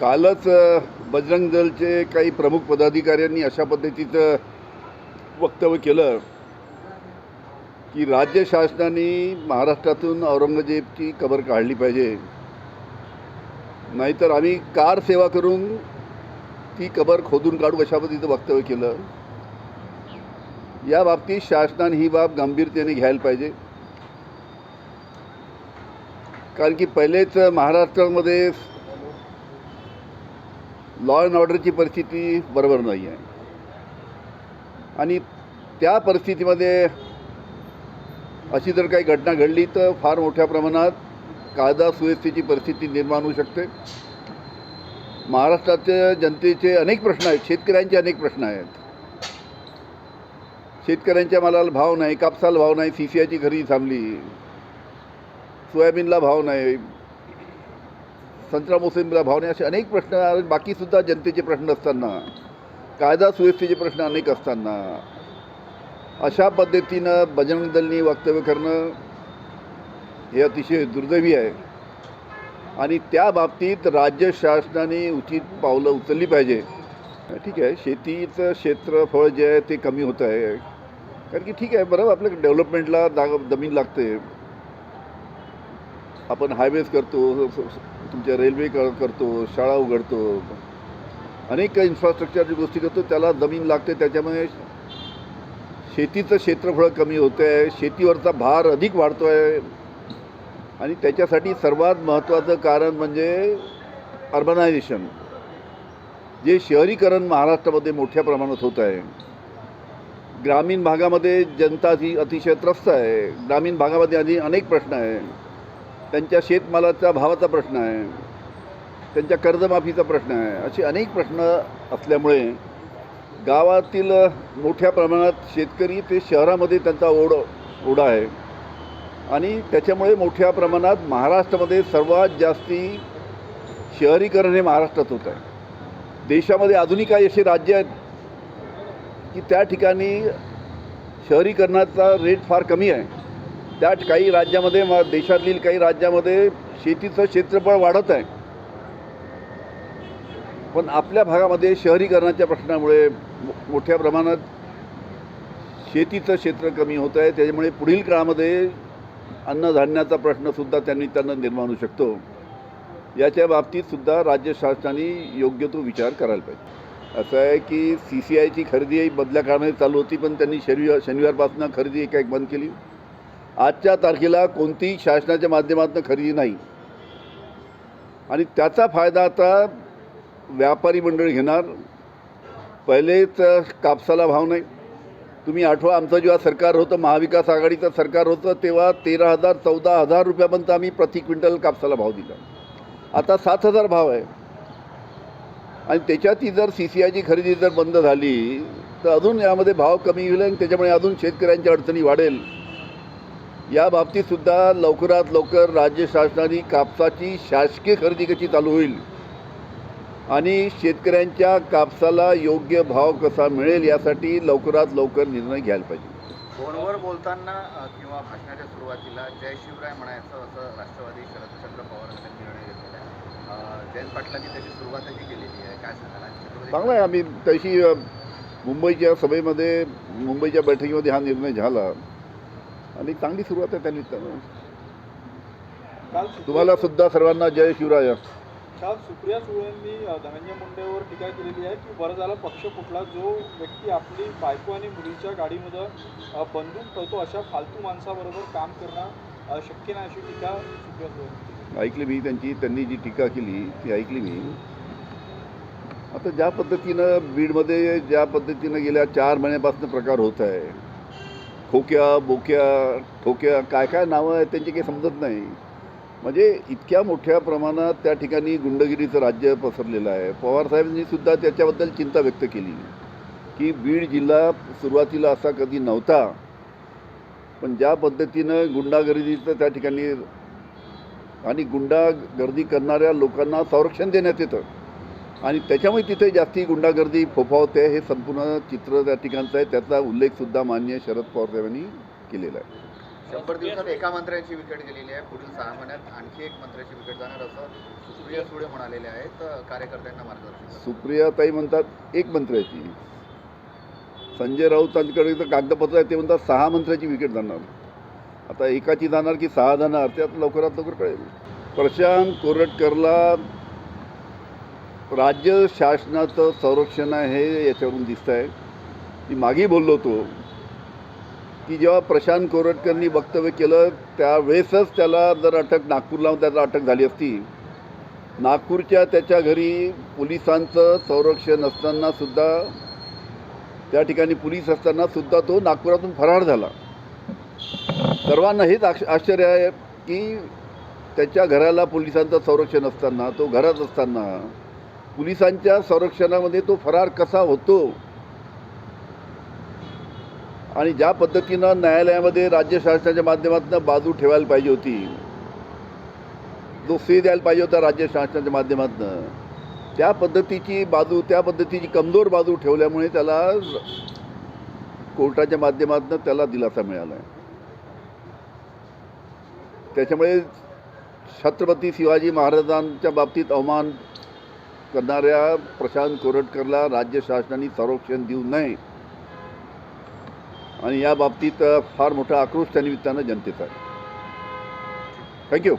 कालच बजरंग दलचे काही प्रमुख पदाधिकाऱ्यांनी अशा पद्धतीचं वक्तव्य केलं की राज्य शासनाने महाराष्ट्रातून औरंगजेबची कबर काढली पाहिजे. नाहीतर आम्ही कार सेवा करून ती कबर खोदून काढू अशा पद्धतीचं वक्तव्य केलं. या बाबतीत शासनाने ही बाब गंभीरतेने घ्यायला पाहिजे. कारण की पहिलेच महाराष्ट्रामध्ये लॉ अँड ऑर्डरची परिस्थिती बरोबर नाही आहे. आणि त्या परिस्थितीमध्ये अशी जर काही घटना घडली तर फार मोठ्या प्रमाणात कायदा सुव्यवस्थेची परिस्थिती निर्माण होऊ शकते. महाराष्ट्राच्या जनतेचे अनेक प्रश्न आहेत शेतकऱ्यांचे अनेक प्रश्न आहेत. शेतकऱ्यांच्या मालाला भाव नाही कापसाला भाव नाही सी सी आयची खरेदी थांबली. सोयाबीनला भाव नाही. संत्रा मोसंबीला भाव नाही असे अनेक प्रश्न बाकीसुद्धा जनतेचे प्रश्न असताना कायदा सुव्यवस्थेचे प्रश्न अनेक असताना अशा पद्धतीनं बजरंग दलनी वक्तव्य करणं हे अतिशय दुर्दैवी आहे. आणि त्या बाबतीत राज्य शासनाने उचित पावलं उचलली पाहिजे. ठीक आहे शेतीचं क्षेत्रफळ जे आहे ते कमी होत आहे. कारण की ठीक आहे बरोबर आपल्या डेव्हलपमेंटला जागा जमीन लागते. आपण हायवेज करतो तुमच्या रेल्वे क- करतो शाळा उघडतो अनेक इन्फ्रास्ट्रक्चरची गोष्टी करतो त्याला जमीन लागते त्याच्यामुळे शेतीचं क्षेत्रफळ कमी होतं आहे शेतीवरचा भार अधिक वाढतो आहे आणि त्याच्यासाठी सर्वात महत्त्वाचं कारण म्हणजे अर्बनायझेशन जे शहरीकरण महाराष्ट्रामध्ये मोठ्या प्रमाणात होत आहे. ग्रामीण भागामध्ये जनता ही अतिशय त्रस्त आहे. ग्रामीण भागामध्ये आधी अनेक प्रश्न आहे त्यांच्या शेतमालाचा भावाचा प्रश्न आहे. त्यांच्या कर्जमाफीचा प्रश्न आहे. असे अनेक प्रश्न असल्यामुळे गावातील मोठ्या प्रमाणात शेतकरी ते शहरामध्ये त्यांचा ओढ ओढा आहे. आणि त्याच्यामुळे मोठ्या प्रमाणात महाराष्ट्रामध्ये सर्वात जास्ती शहरीकरण हे महाराष्ट्रात होत आहे. देशामध्ये अजूनही काही असे राज्य आहेत की त्या ठिकाणी शहरीकरणाचा रेट फार कमी आहे. त्या काही राज्यामध्ये म देशातील काही राज्यामध्ये शेतीचं क्षेत्रफळ वाढत आहे. पण आपल्या भागामध्ये शहरीकरणाच्या प्रश्नामुळे मो- मोठ्या प्रमाणात शेतीचं क्षेत्र कमी होत आहे. त्याच्यामुळे पुढील काळामध्ये अन्नधान्याचा प्रश्नसुद्धा त्यांनी त्यांना निर्माण होऊ शकतो. याच्या बाबतीतसुद्धा राज्य शासनाने योग्य तो विचार करायला पाहिजे. असं आहे की सी सी आयची खरेदी बदल्या काळामध्ये चालू होती पण त्यांनी शनिवार शनिवारपासून खरेदी एक एक बंद केली. आजच्या तारखेला कोणतीही शासनाच्या माध्यमातून खरेदी नाही. आणि त्याचा फायदा आता व्यापारी मंडळ घेणार. पहिलेच कापसाला भाव नाही. तुम्ही आठवा आमचं जेव्हा सरकार होतं महाविकास आघाडीचं सरकार होतं तेव्हा तेरा हजार चौदा हजार रुपयापर्यंत आम्ही प्रति क्विंटल कापसाला भाव दिला. आता सात हजार भाव आहे. आणि त्याच्यातही जर सी सी आयची खरेदी जर बंद झाली तर अजून यामध्ये भाव कमी होईल आणि त्याच्यामुळे अजून शेतकऱ्यांच्या अडचणी वाढेल. या बाबतीत सुद्धा लवकरात लवकर राज्य शासनाने कापसाची शासकीय खरेदी कशी चालू होईल? आणि शेतकऱ्यांच्या कापसाला योग्य भाव कसा मिळेल यासाठी लवकरात लवकर निर्णय घ्यायला पाहिजे. फोनवर बोलताना किंवा भाषणाच्या सुरुवातीला जय शिवराय म्हणायचं असं राष्ट्रवादी शरदचंद्र पवार यांनी निर्णय घेतलेला आहे. जयंत पाटलांनी त्याची सुरुवातही केलेली आहे. काय सांगाल? चांगलं आहे. आम्ही तशी मुंबईच्या सभेमध्ये मुंबईच्या बैठकीमध्ये हा निर्णय झाला. आणि चांगली सुरुवात आहे त्यांनी तुम्हाला सुद्धा सर्वांना जय शिवराय. काल सुप्रिया सुळेंनी धनंजय मुंडेवर टीका केलेली आहे की बरं झाला पक्ष फुटला. जो व्यक्ती आपली बायको आणि मुलीच्या गाडीमध्ये बंदूक ठेवतो अशा फालतू माणसाबरोबर काम करणं शक्य नाही अशी टीका सुप्रिया केली. ऐकली मी त्यांची त्यांनी जी टीका केली ती ऐकली मी. आता ज्या पद्धतीनं बीडमध्ये ज्या पद्धतीनं गेल्या चार महिन्यापासून प्रकार होत आहे खोक्या बोक्या ठोक्या काय काय नावं आहेत त्यांची काही समजत नाही. म्हणजे इतक्या मोठ्या प्रमाणात त्या ठिकाणी गुंडगिरीचं राज्य पसरलेलं आहे. पवारसाहेबांनी सुद्धा त्याच्याबद्दल चिंता व्यक्त केली. की बीड जिल्हा सुरुवातीला असा कधी नव्हता. पण ज्या पद्धतीनं गुंडागर्दीचं त्या ठिकाणी आणि गुंडागर्दी करणाऱ्या लोकांना संरक्षण देण्यात येतं. आणि त्याच्यामुळे तिथे जास्ती गुंडागर्दी फोफावते हे संपूर्ण चित्र त्या ठिकाणचं आहे. त्याचा उल्लेखसुद्धा मान्य शरद पवार साहेबांनी केलेला आहे. शंभर दिवसात एका मंत्र्याची विकेट गेलेली आहे. पुढील सहा महिन्यात आणखी एक मंत्र्याची विकेट जाणार असं सुप्रिया सुळे म्हणालेले आहेत. कार्यकर्त्यांना मार्गदर्शन. सुप्रियाताई म्हणतात एक मंत्र्याची संजय राऊतांकडे तर कागदपत्र आहे ते म्हणतात सहा मंत्र्याची विकेट जाणार. आता एकाची जाणार की सहा जाणार? त्यात लवकरात लवकर कळेल. प्रशांत कोरटकरला राज्य शासनाचं संरक्षण आहे हे याच्यावरून दिसतं आहे मी मागे बोललो होतो की जेव्हा प्रशांत कोरटकरनी वक्तव्य केलं त्यावेळेसच त्याला जर अटक नागपूरला त्याला अटक झाली असती. नागपूरच्या त्याच्या घरी पोलिसांचं संरक्षण असताना सुद्धा त्या ठिकाणी पोलीस असताना सुद्धा तो नागपुरातून फरार झाला. सर्वांना हेच आश आश्चर्य आहे की त्याच्या घराला पोलिसांचं संरक्षण असताना तो घरात असताना पोलिसांच्या संरक्षणामध्ये तो फरार कसा होतो? आणि ज्या पद्धतीनं न्यायालयामध्ये राज्य शासनाच्या माध्यमातून बाजू ठेवायला पाहिजे होती जो से द्यायला पाहिजे होता राज्य शासनाच्या माध्यमातून. त्या पद्धतीची बाजू त्या पद्धतीची कमजोर बाजू ठेवल्यामुळे त्याला कोर्टाच्या माध्यमातून त्याला दिलासा मिळाला आहे त्याच्यामुळे छत्रपती शिवाजी महाराजांच्या बाबतीत अवमान करणाऱ्या प्रशांत कोरटकरला राज्य शासनाने संरक्षण देऊ नये. आणि या बाबतीत फार मोठा आक्रोश त्या निमित्तानं जनतेचा आहे. थँक्यू